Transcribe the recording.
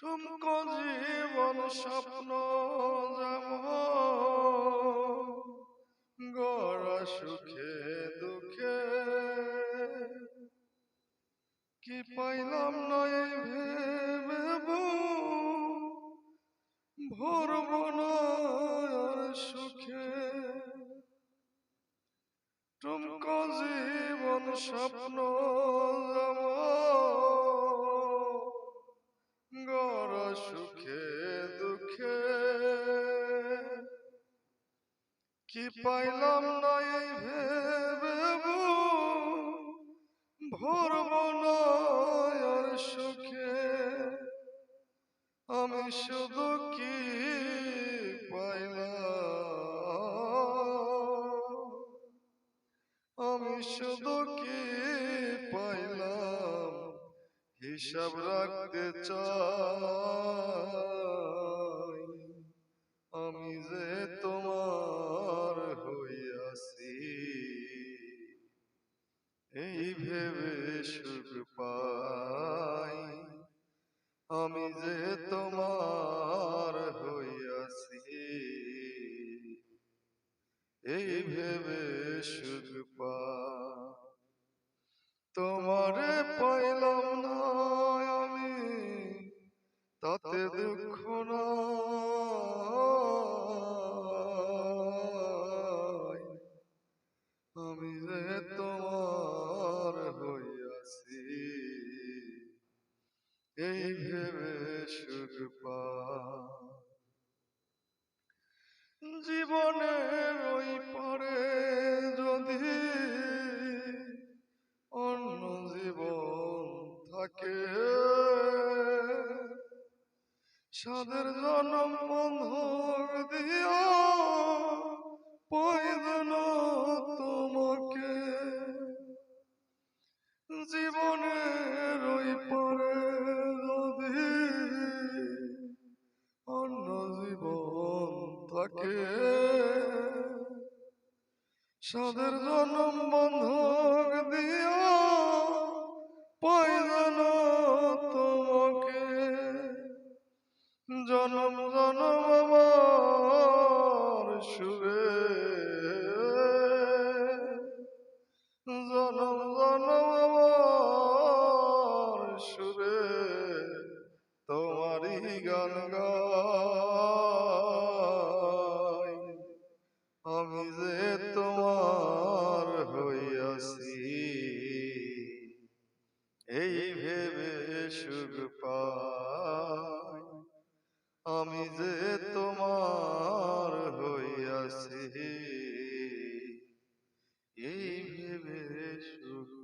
টুমক জীবন স্বপ্ন যাব গড়া সুখে, দুঃখে। কি পাইলাম নয় ভেবে ভরব সুখে। টুমক জীবন স্বপ্ন সুখে দুঃখে। কি পাইলাম না এই ভেবে ভরব সুখে। আমি শুধু কি পাইলাম? আমি শুধু হিসাব রাখতে চাই। আমি যে তোমার হইয়াছি এই ভেবে সুখ পাই। আমি যে তোমার হইয়াছি এই ভেবে সুখ পাই। তোমারে পাইলাম সাদের জনম বন্ধক দিয়া পয়দন তোমাকে। জীবনের ওই পারে যদি অন্য জীবন থাকে, সাদের জনম বন্ধক জনম জনম শুভে জনম জনম শুভে তোমারই গান গা এই ভেবে শুধু